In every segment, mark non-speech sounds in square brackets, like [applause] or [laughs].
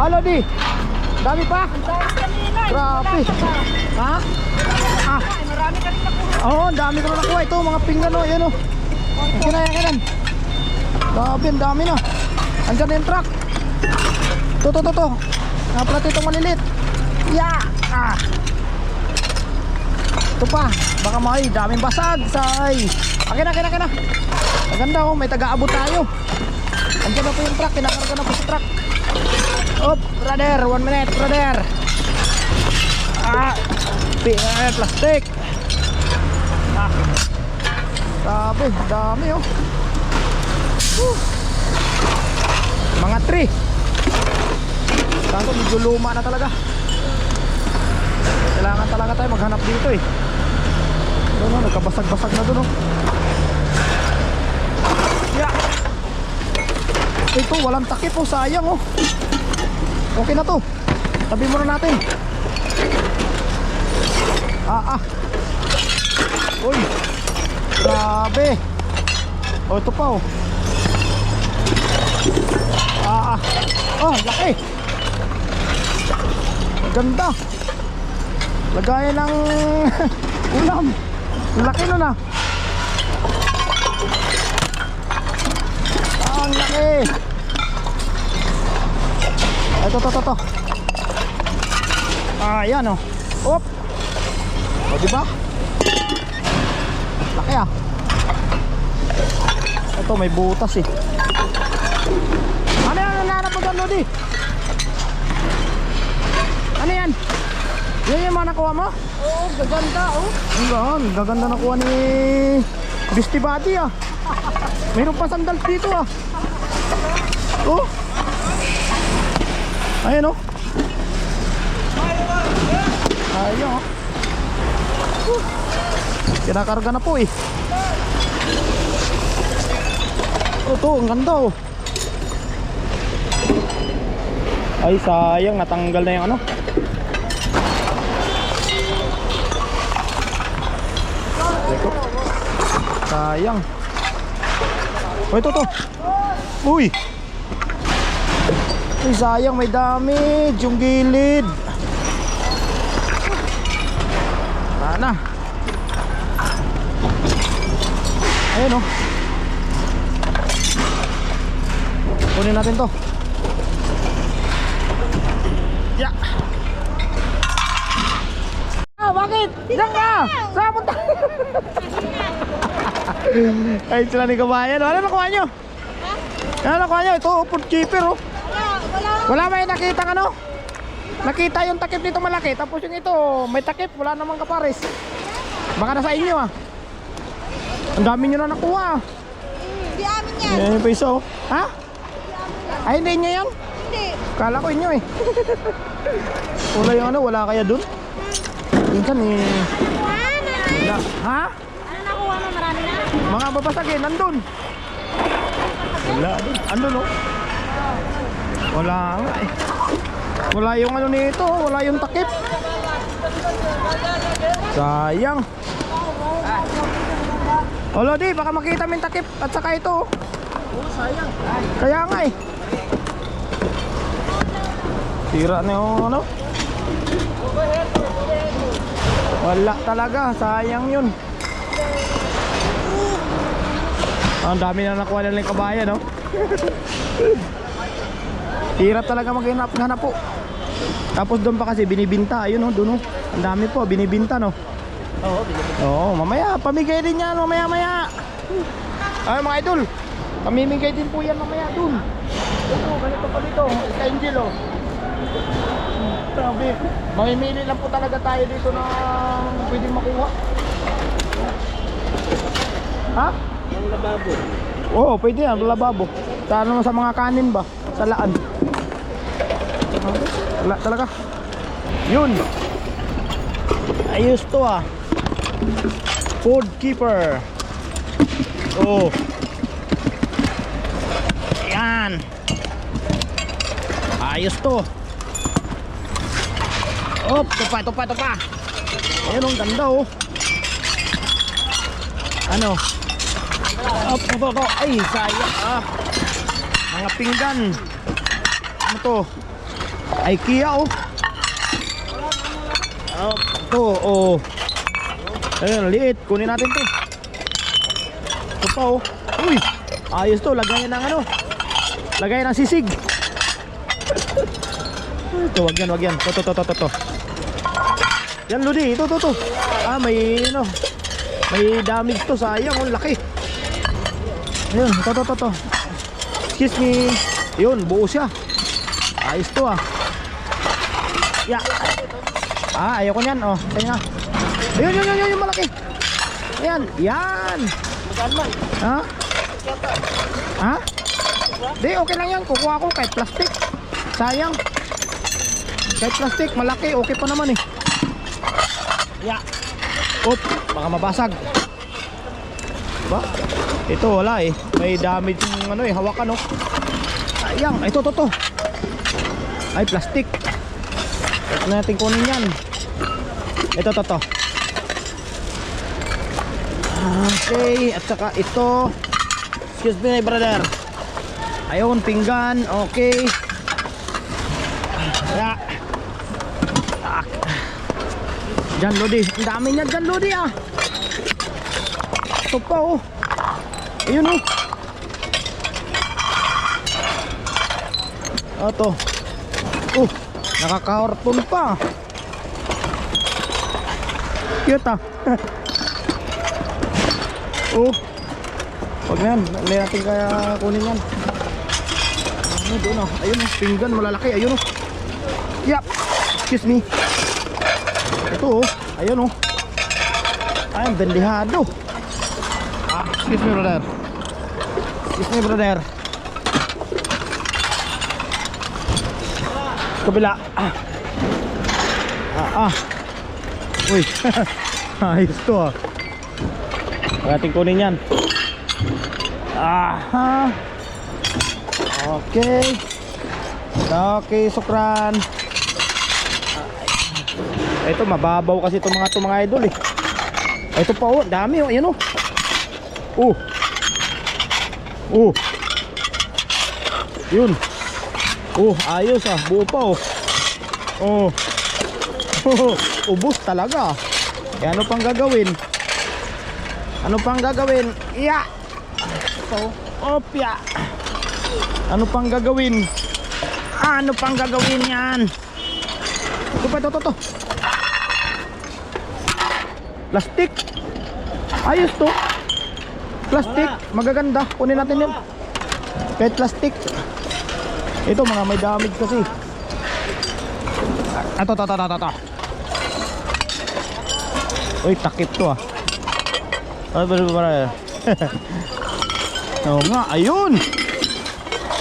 Halo di. Dami pa? Kanina. Grabe. Ha? Ah. Ay, marami ka rin nakuha. Oo, oh, dami ko na nakuha. Ito, mga pinggan o. Yan o. Yan na, yan na. Grabe, ang dami na. Andyan na yung truck. Ito, ito, ito. Napalat itong malilit. Yeah! Ah! Ito pa. Baka may daming basag. Say. Akin na, akin na, akin na. Maganda oh, may taga-abot tayo. Andyan na po yung truck. Kinakarga na po sa truck. Op, brother. One minute, brother. Ah! Pi- eh, plastic. Ah. Grabe, dami oh. Woo. Mga tree. Tanto medyo luma na talaga. Kailangan talaga tayo maghanap dito eh. Doon oh, nagkabasag-basag na doon oh. Yeah. Ito, walang takip oh, sayang oh. Okay na to. Tabi muna natin. Ah, ah. Uy. Grabe. Oh, ito pa oh. Ah, ah. Oh, laki. Ganda. Lagayan ng [laughs] ulam. Laki nun ah. Ah, ang laki. Ito, ito, ito, ito. Ah, yan oh. Op. O, di ba? Laki ah. Ito may butas eh. Ano yan? Nananap mo dyan, Lodi? Ano yan? Yan yung mga nakuha mo? Oo, gaganda oh. Ang gaan, gaganda nakuha ni Buddy ah. Mayroon pa sandals dito ah. Oh. Ayan oh. Ayun oh. Kinakarga na po eh. Oh, to, ang ganda oh. Ay, sayang, natanggal na yung ano. Sayang. Oh, ito to. Uy. Uy, sayang, may damage yung gilid. Sana. Ayun oh. Kunin natin to. Ya. Ah, bakit? Diyan ka! Saan punta? [laughs] Ay, sila ni kabayan. Ano nakuha nyo? Ano nakuha nyo? Ito, food keeper oh. Wala, yung nakita ano? Nakita yung takip nito malaki. Tapos yung ito, may takip. Wala namang kapares. Baka nasa inyo ah. Ang dami nyo na nakuha ah. Hindi amin yan. Yan yung piso. Ha? Ay, hindi inyo yan? Hindi. Kala ko inyo eh. wala yung ano, wala kaya dun? Minsan eh. Wala. Ha? Ano nakuha mo? Marami na? Mga babasagin, nandun. Wala dun. Ano no? Wala eh. Wala yung ano nito, wala yung takip. Sayang. O Lodi, baka makita yung takip at saka ito. Oo, sayang. Kaya nga eh. Tira na yung ano. Wala talaga, sayang yun. Ang dami na nakuha nila yung kabayan, no? [laughs] Hirap talaga maghanap hanap po. Tapos doon pa kasi binibinta, ayun oh, doon oh. Ang dami po, binibinta, no? Oo, binibinta. Oo, mamaya, pamigay din yan, mamaya, maya. Ay, mga idol, pamimigay din po yan mamaya doon. Ito, ganito pa dito, sa Angel, oh. Sabi, mamimili lang po talaga tayo dito na pwedeng makuha. Ha? Ang lababo. Oo, pwede yan, lababo. Sa ano sa mga kanin ba? Sa laan. Wala talaga. Yun. Ayos to ah. Food keeper. Oh. Yan. Ayos to. Oh, ito pa, ito pa, ito pa. Ayun, ang ganda oh. Ano? Up, ito, ito. Ay, sayang ah. Mga pinggan. Ano to? IKEA oh. Oh, to oh. Ayun, liit. Kunin natin to. Ito pa oh. Uy, ayos to. Lagayan ng ano. Lagayan ng sisig. Ito, wag yan, wag yan. To, to, to, to, to, to. Yan, Lodi. Ito, to, to. Ah, may, ano, may damage to. Sayang, oh, laki. Ayun, ito, to, to, to. Excuse me. Yun, buo siya. Ayos to, ah. Ya. Ah, ayoko niyan, oh. Na. Ayun, yun, yun, yun, yung malaki. Ayan, yan. Ha? Ha? Di, okay lang yan. Kukuha ko kahit plastic. Sayang. Kahit plastic, malaki. Okay pa naman eh. Ya. Oop, baka mabasag. Ba? Ito wala eh. May damage yung ano eh, hawakan oh. Sayang. Ito, to, to. Ay, plastic. Na natin kunin yan. Ito, to, to. Okay, at saka ito. Excuse me, brother. Ayun, pinggan. Okay. Ya. Tak. Diyan, Lodi. Ang dami niya dyan, Lodi, ah. Ito pa, oh. Ayun, oh. Ito. Oh, nakaka-orton pa. Cute, ah. [laughs] oh. Na yan. Hindi natin kaya kunin yan. Ano doon ah. Ayun oh. Pinggan malalaki. Ayun oh. Yap. Excuse me. Ito oh. Ayun oh. Ay, bendihado. Ah, excuse me brother. Excuse me brother. Kabila. Ah. Ah, ah. Uy. [laughs] Ayos to ah. Ating kunin yan. Aha. Okay. Okay, sukran. Ito mababaw kasi itong mga itong mga idol eh. Ito pa oh, dami oh, ayan oh. Oh. Oh. Yun. Oh, ayos ah, buo pa oh. Oh. [laughs] Ubus talaga. Eh, ano pang gagawin? Ano pang gagawin? Iya. So, opya. Ano pang gagawin? Ano pang gagawin yan? Ito pa, ito, ito, ito. Plastic. Ayos to. Plastic. Magaganda. Kunin natin yun. Kahit plastic. Ito mga may damage kasi. Ah, Ito, ito, ito, ito, ito. Uy, takip to ah. Ay, bari bari. [laughs] Oo nga, ayun.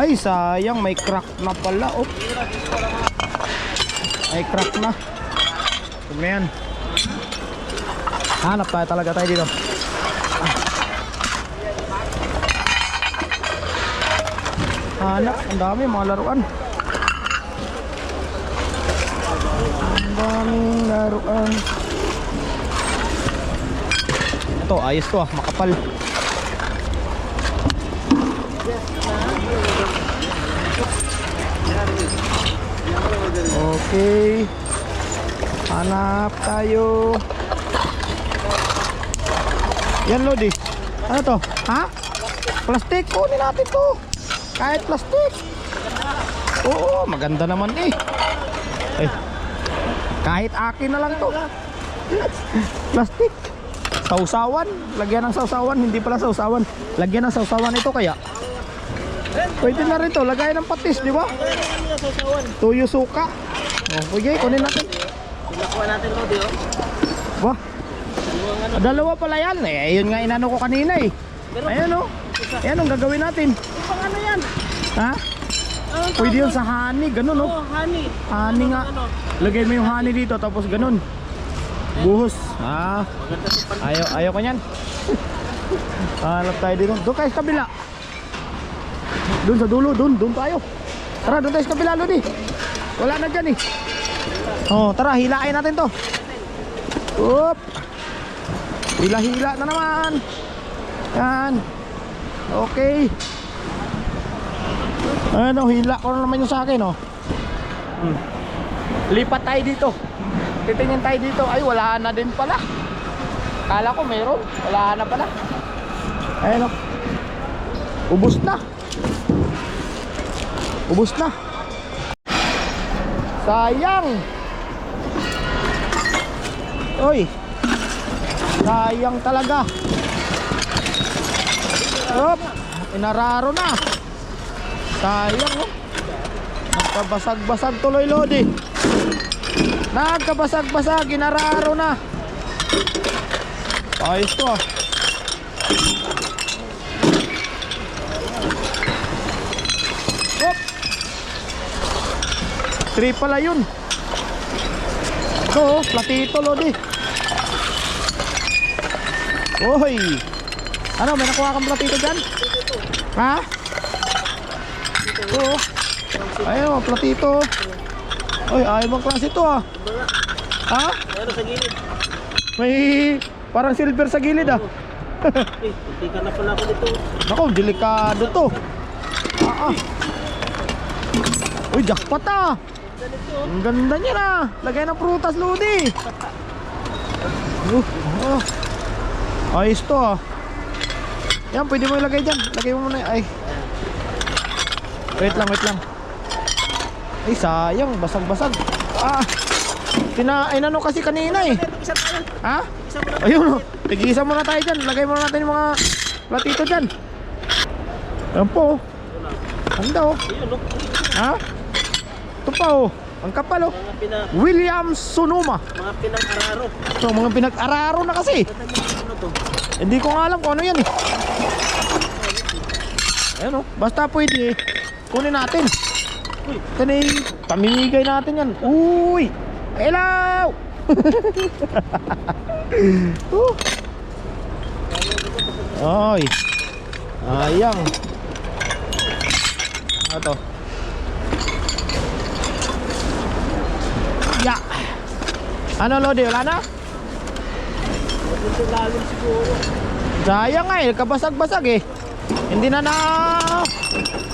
Ay, sayang may crack na pala. Oh. May crack na. Na yan. Hanap tayo talaga tayo dito. Hanap, ang dami mga laruan. Ang daming laruan. Ito, ayos to ah, makapal. Okay. Hanap tayo. Yan Lodi. Ano to? Ha? Plastic. Kunin natin to. Kahit plastic. Oo, maganda naman eh. Eh. Kahit akin na lang to. plastic. Sausawan. Lagyan ng sausawan. Hindi pala sausawan. Lagyan ng sausawan ito kaya. Pwede na rin to. Lagay ng patis, di ba? Tuyo suka. Oh, okay, kunin natin. Nakuha natin lo, di oh. Wah. Dalawa pala yan. Eh, ayun nga inano ko kanina eh. Ayan oh. Ayan ang gagawin natin. Ano yan? Ha? Ano Pwede yun sa honey, ganun oh. Oh, honey. Honey nga. Ano? Lagay mo yung honey dito tapos ganun. Buhos. Ah, ayaw, ayaw ko niyan. [laughs] Hanap tayo dito. Doon kayo sa kabila. Doon sa dulo, doon, doon tayo. Tara, doon tayo sa kabila, Lodi. Wala na dyan eh. Oh, tara, hilain natin to. Oop. Hila-hila na naman. Yan. Okay. Ano, hila ko na naman yung sa akin, oh. Hmm. Lipat tayo dito. Titingin tayo dito. Ay, wala na din pala. Kala ko meron. Wala na pala. Ayan o. Ubus na. Ubus na. Sayang. Oy. Sayang talaga. Op. Inararo na. Sayang oh. Nagkabasag-basag tuloy Lodi. Nagkabasag-basag. Inararo na. Ayos to ah. Hop! Three pala yun. Ito oh, platito Lodi. Oy! Ano, may nakuha kang platito dyan? Ha? Ito. Ayun platito. Oy, ayaw bang klase ito ah. Ha? Pero sa gilid. May parang silver sa gilid ah. [laughs] Eh, hindi ka na pala ako dito. Nako, delikado to. Ah, ah. Uy, jackpot ah. Ang ganda niya na. Lagay ng prutas, Lodi. Uh, oh. Ayos to ah. Yan, pwede mo ilagay dyan. Lagay mo muna. Ay. Wait lang, wait lang. Ay, sayang. Basag-basag. Ah. Tina, ay nano kasi kanina eh. Isa tayo. Ha? Ayun oh. Tigisa muna tayo dyan. Lagay muna natin yung mga platito dyan. Ayan po. Ganda oh. Ha? Ito pa oh. Ang kapal oh. Pina, William Sonoma. mga pinang-araro. So mga pinag-araro na kasi. Ano? Hindi ko nga alam kung ano yan eh. Ayan oh. Basta pwede eh. Kunin natin. Uy. Na yung pamimigay natin yan. Uy! Hello! [laughs] Ay. Ayang. Ano to? Ya. Ano Lodi? Wala na? Lalim siguro. Sayang nga eh, kabasag-basag eh. Hindi na na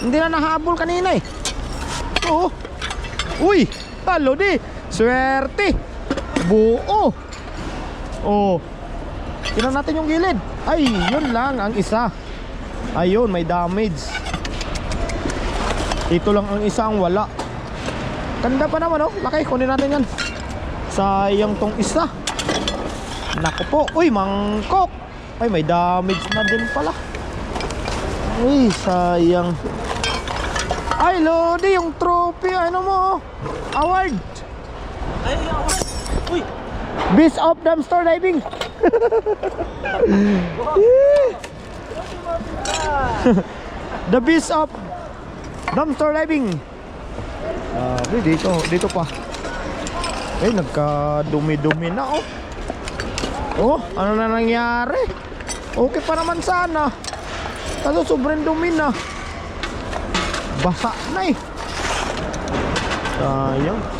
Hindi na nahabol kanina eh. Oo. Uy, halo di. Swerte. Buo. Oh. Tingnan natin yung gilid. Ay, yun lang ang isa. Ayun, may damage. Ito lang ang isa ang wala. Ganda pa naman oh. Laki, kunin natin yan. Sayang tong isa. Naku po. Uy, mangkok. Ay, may damage na din pala. Uy, sayang. Ay, Lodi, yung trophy, ano mo, oh. award. Ay, ako. Uy! Beast of Dumpster Diving. [laughs] The Beast of Dumpster Diving. Sabi, dito, dito pa. Eh, nagka-dumi-dumi na, oh. Oh, ano na nangyari? Okay pa naman sana. Kaso sobrang dumi na. Basa na eh. Sayang.